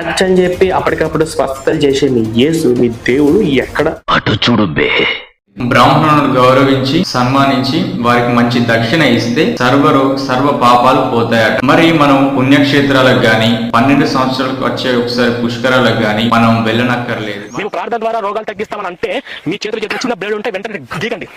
Touch అని చెప్పి అప్పటికప్పుడు స్వస్థతలు చేసే మీ యేసు మీ దేవుడు ఎక్కడ? అటు చూడు బే. బ్రాహ్మణులను గౌరవించి సన్మానించి వారికి మంచి దక్షిణ ఇస్తే సర్వరు సర్వ పాపాలు పోతాయట. మరి మనం పుణ్యక్షేత్రాలకు గాని పన్నెండు సంవత్సరాలకు వచ్చే ఒకసారి పుష్కరాలకు గాని మనం వెళ్ళనక్కర్లేదు. మేము ప్రార్థన ద్వారా రోగాలు తగ్గిస్తామని అంటే మీ చేతులు చేతులు చిన్న బ్లేడ్ ఉంటే వెంటనే గీకండి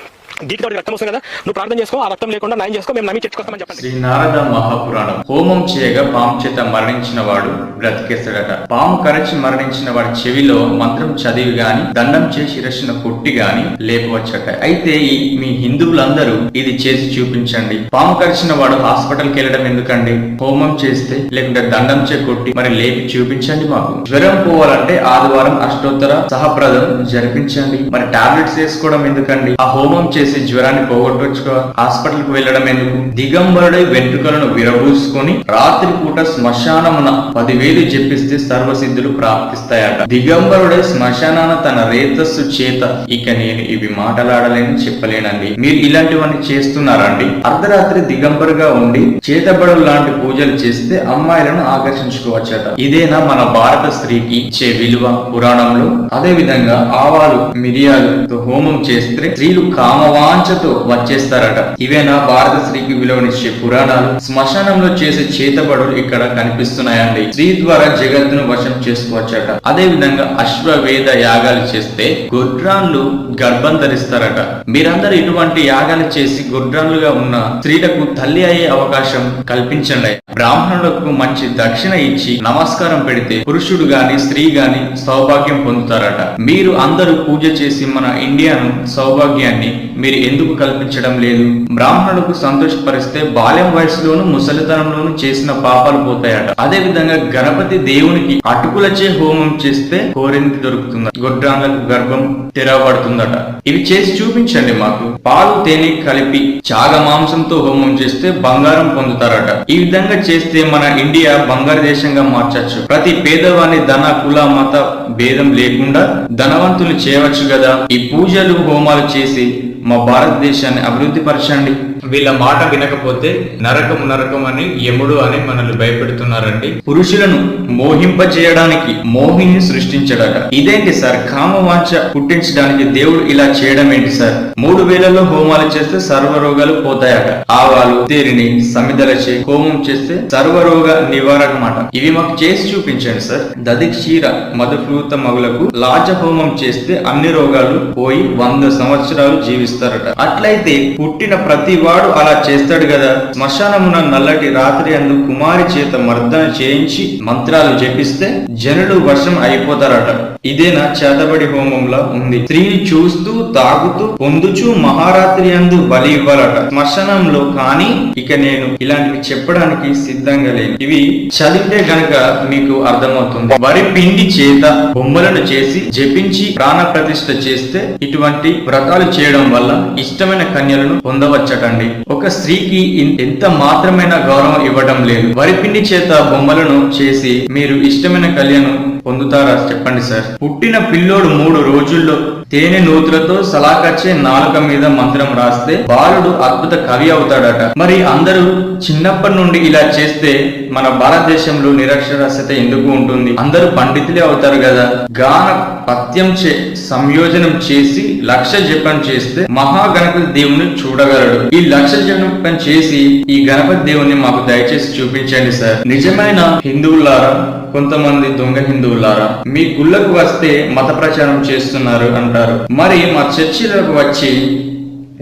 గీకి రక్తం వస్తుంది కదా నువ్వు ప్రార్థన చేసుకో ఆ రక్తం లేకుండా నయం చేసుకో మేము నమ్మి చర్చకొస్తామని చెప్పండి. శ్రీ నారద మహాపురాణం. హోమం చేయగా పాము చేత మరణించిన వాడు బ్రతికేస్తాడట. పాము కరచి మరణించిన వాడి చెవిలో మంత్రం చదివి గాని దండం చేసి శిరస్సును కొట్టి గాని లేపవచ్చట. అయితే మీ హిందువులందరూ ఇది చేసి చూపించండి. పాము కరిచిన వాడు హాస్పిటల్కి వెళ్ళడం ఎందుకండి? హోమం చేస్తే లేకుంటే దండం చే కొట్టి మరి లేపి చూపించండి మాకు. జ్వరం పోవాలంటే ఆదివారం అష్టోత్తర సహప్రదం జరిపించండి. మరి టాబ్లెట్స్ వేసుకోవడం ఎందుకండి? ఆ హోమం చేసి జ్వరాన్ని పోగొట్టొచ్చుకో హాస్పిటల్కు వెళ్ళడం ఎందుకు? దిగంబరుడై వెంట్రుకలను విరబూసుకొని రాత్రి పూట శ్మశానమున పదివేలు జపిస్తే సర్వసిద్ధులు ప్రాప్తిస్తాయట. దిగంబరుడై శ్మశానాన తన రేతస్సు చేత ఇక నేను ఇవి మాటలాడలేని చెప్పలేనండి. మీరు ఇలాంటివన్నీ చేస్తున్నారండి? అర్ధరాత్రి దిగంబరుగా ఉండి చేతబడులు లాంటి పూజలు చేస్తే అమ్మాయిలను ఆకర్షించుకోవచ్చట. ఇదేనా మన భారత స్త్రీకి ఇచ్చే విలువ పురాణంలో? అదే విధంగా ఆవాలు మిరియాలతో హోమం చేస్తే స్త్రీలు కామ అవాంఛతో వచ్చేస్తారట. ఇవేనా భారత స్త్రీకి విలువనిచ్చే పురాణాలు? శ్మశానంలో చేసే చేతబడులు ఇక్కడ కనిపిస్తున్నాయండి. స్త్రీ ద్వారా జగత్తును వశం చేసుకోవచ్చట. అదే విధంగా అశ్వవేద యాగాలు చేస్తే గుడ్రాన్లు గర్భం ధరిస్తారట. మీరందరూ ఇటువంటి యాగాలు చేసి గుడ్రాన్లుగా ఉన్న స్త్రీలకు తల్లి అయ్యే అవకాశం కల్పించండి. బ్రాహ్మణులకు మంచి దక్షిణ ఇచ్చి నమస్కారం పెడితే పురుషుడు గాని స్త్రీ గాని సౌభాగ్యం పొందుతారట. మీరు అందరూ పూజ చేసి మన ఇండియాను సౌభాగ్యాన్ని మీరు ఎందుకు కల్పించడం లేదు? బ్రాహ్మణులకు సంతోషపరిస్తే బాల్యం వయసులోను ముసలితనంలోను చేసిన పాపాలు పోతాయట. అదే విధంగా గణపతి దేవునికి అటుకులచే హోమం చేస్తే కోరింది దొరుకుతుంది గొడ్రాంగలకు గర్భం తెరవబడుతుందట. ఇవి చేసి చూపించండి మాకు. పాలు తేనె కలిపి చాగ మాంసంతో హోమం చేస్తే బంగారం పొందుతారట. ఈ విధంగా చేస్తే మన ఇండియా బంగారు దేశంగా మార్చచ్చు. ప్రతి పేదవాని ధన కుల మత భేదం లేకుండా ధనవంతులు చేయవచ్చు కదా ఈ పూజలు హోమాలు చేసి మా భారతదేశాన్ని అభివృద్ధి పరచండి. వీళ్ళ మాట వినకపోతే నరకము నరకం అని యముడు అని మనల్ని భయపెడుతున్నారండి. పురుషులను మోహింపచేయడానికి మోహిని సృష్టించడట. ఇదేంటి సార్? కామవాంఛ పుట్టించడానికి దేవుడు ఇలా చేయడం ఏంటి సార్? మూడు వేలలో హోమాలు చేస్తే సర్వరోగాలు పోతాయట. ఆవాలు తేరిని సమిదలచే హోమం చేస్తే సర్వరోగ నివారణ మాట ఇవి మాకు చేసి చూపించండి సార్. దదిక్షీర మధుపూత మగులకు లాజ హోమం చేస్తే అన్ని రోగాలు పోయి వంద సంవత్సరాలు జీవిస్తారట. అట్లయితే పుట్టిన ప్రతి వాడు అలా చేస్తాడు కదా. శ్మశానమున నల్లటి రాత్రి అందు కుమారి చేత మర్దన చేయించి మంత్రాలు జపిస్తే జనులు వర్షం అయిపోతారట. ఇదేనా చేతబడి హోమంలా ఉంది. స్త్రీని చూస్తూ తాగుతూ పొందుచు మహారాత్రి అందు బలి ఇవ్వాలట. శ్మశానంలో కానీ ఇక నేను ఇలాంటివి చెప్పడానికి సిద్ధంగా లేను. ఇవి చదివితే గనక మీకు అర్థమవుతుంది. వరి పిండి చేత బొమ్మలను చేసి జపించి ప్రాణ ప్రతిష్ఠ చేస్తే ఇటువంటి వ్రతాలు చేయడం వల్ల ఇష్టమైన కన్యలను పొందవచ్చటండి. ఒక స్త్రీకి ఎంత మాత్రమైన గౌరవం ఇవ్వడం లేదు. వరిపిండి చేత బొమ్మలను చేసి మీరు ఇష్టమైన కళ్యాణం పొందుతారా చెప్పండి సార్. పుట్టిన పిల్లోడు మూడు రోజుల్లో తేనె నూతులతో సలాకచ్చే నాలుక మీద మంత్రం రాస్తే బాలుడు అద్భుత కవి అవుతాడట. మరి అందరూ చిన్నప్పటి నుండి ఇలా చేస్తే మన భారతదేశంలో నిరక్షరాస్యత ఎందుకు ఉంటుంది? అందరూ పండితులే అవుతారు కదా. గాన పత్యం చే సంయోజనం చేసి లక్ష జపం చేస్తే మహా గణపతి దేవుని చూడగలడు. ఈ లక్ష జపం చేసి ఈ గణపతి దేవుని మాకు దయచేసి చూపించండి సార్. నిజమైన హిందువులారా కొంతమంది దొంగ హిందువులారా మీ గుళ్ళకు వస్తే మత ప్రచారం చేస్తున్నారు అంటారు. మరి మా చర్చిలకు వచ్చి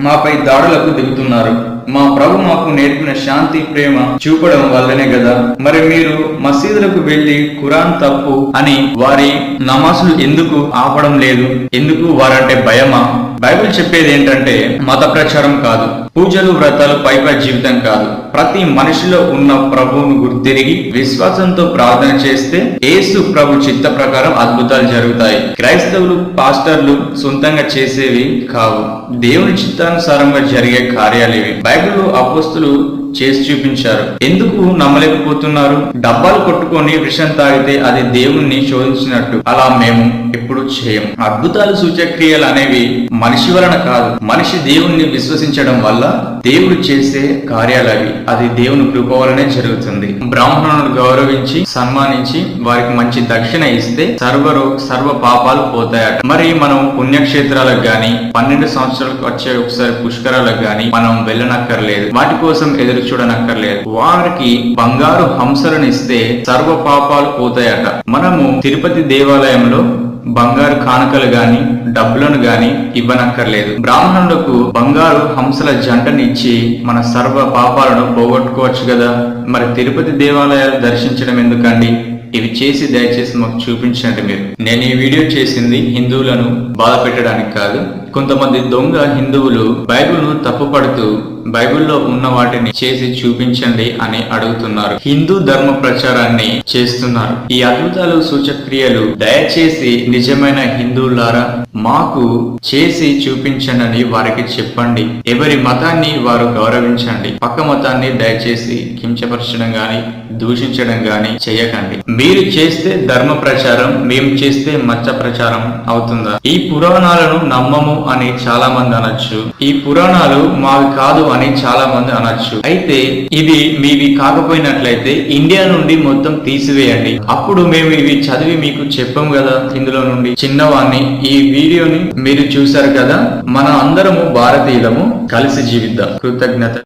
మాపై దాడులకు దిగుతున్నారు. మా ప్రభు మాకు నేర్పిన శాంతి ప్రేమ చూపడం వల్లనే కదా మరి మీరు మసీదులకు వెళ్ళి ఖురాన్ తప్పు అని వారి నమాజులు ఎందుకు ఆపడం లేదు? ఎందుకు వారంటే భయమా? బైబిల్ చెప్పేది ఏంటంటే మత ప్రచారం కాదు పూజలు వ్రతాలు పైపై జీవితం కాదు. ప్రతి మనిషిలో ఉన్న ప్రభువును గుర్తిరిగి విశ్వాసంతో ప్రార్థన చేస్తే యేసు ప్రభు చిత్త ప్రకారం అద్భుతాలు జరుగుతాయి. క్రైస్తవులు పాస్టర్లు సొంతంగా చేసేవి కావు. దేవుని చిత్తానుసారంగా జరిగే కార్యాలు ఇవి. బైబిల్లో అపోస్తులు చేసి చూపించారు. ఎందుకు నమ్మలేకపోతున్నారు? డబ్బాలు కొట్టుకొని విషం తాగితే అది దేవుణ్ణి శోధించినట్టు. అలా మేము ఎప్పుడు చేయం. అద్భుతాలు సూచక్రియలు అనేవి మనిషి వలన కాదు. మనిషి దేవుణ్ణి విశ్వసించడం వల్ల దేవుడు చేసే కార్యాలు అవి. అది దేవుని కృప వలనే జరుగుతుంది. బ్రాహ్మణులను గౌరవించి సన్మానించి వారికి మంచి దక్షిణ ఇస్తే సర్వరు సర్వ పాపాలు పోతాయట. మరి మనం పుణ్యక్షేత్రాలకు గాని పన్నెండు సంవత్సరాలకు వచ్చే ఒకసారి పుష్కరాలకు గాని మనం వెళ్ళనక్కర్లేదు. వాటి కోసం ఎదురు చూడనక్కర్లేదు. వారికి బంగారు హంసలను ఇస్తే సర్వ పాపాలు పోతాయట. మనము తిరుపతి దేవాలయంలో బంగారు కానుకలు గాని డబ్బులను గాని ఇవ్వనక్కర్లేదు. బ్రాహ్మణులకు బంగారు హంసల జంటనిచ్చి మన సర్వ పాపాలను పోగొట్టుకోవచ్చు కదా? మరి తిరుపతి దేవాలయాలు దర్శించడం ఎందుకండి? ఇవి చేసి దయచేసి మాకు చూపించండి మీరు. నేను ఈ వీడియో చేసింది హిందువులను బాధ పెట్టడానికి కాదు కొంతమంది దొంగ హిందువులు బైబిల్ను తప్పుపడుతూ బైబిల్లో ఉన్న వాటిని చేసి చూపించండి అని అడుగుతున్నారు. హిందూ ధర్మ ప్రచారాన్ని చేస్తున్నారు. ఈ అద్భుతాలు సూచక్రియలు దయచేసి నిజమైన హిందువులారా మాకు చేసి చూపించండి అని వారికి చెప్పండి. ఎవరి మతాన్ని వారు గౌరవించండి. పక్క మతాన్ని దయచేసి కించపరచడం గాని దూషించడం గాని చేయకండి. మీరు చేస్తే ధర్మ ప్రచారం మేము చేస్తే మచ్చ ప్రచారం అవుతుందా? ఈ పురాణాలను నమ్మము అని చాలా మంది అనొచ్చు. ఈ పురాణాలు మావి కాదు అని చాలా మంది అనొచ్చు. అయితే ఇవి మీవి కాకపోయినట్లయితే ఇండియా నుండి మొత్తం తీసివేయండి. అప్పుడు మేము ఇవి చదివి మీకు చెప్పాం కదా ఇందులో నుండి. చిన్నవాణ్ణి. ఈ వీడియోని మీరు చూశారు కదా? మన అందరము భారతీయులము కలిసి జీవిద్దాం. కృతజ్ఞత.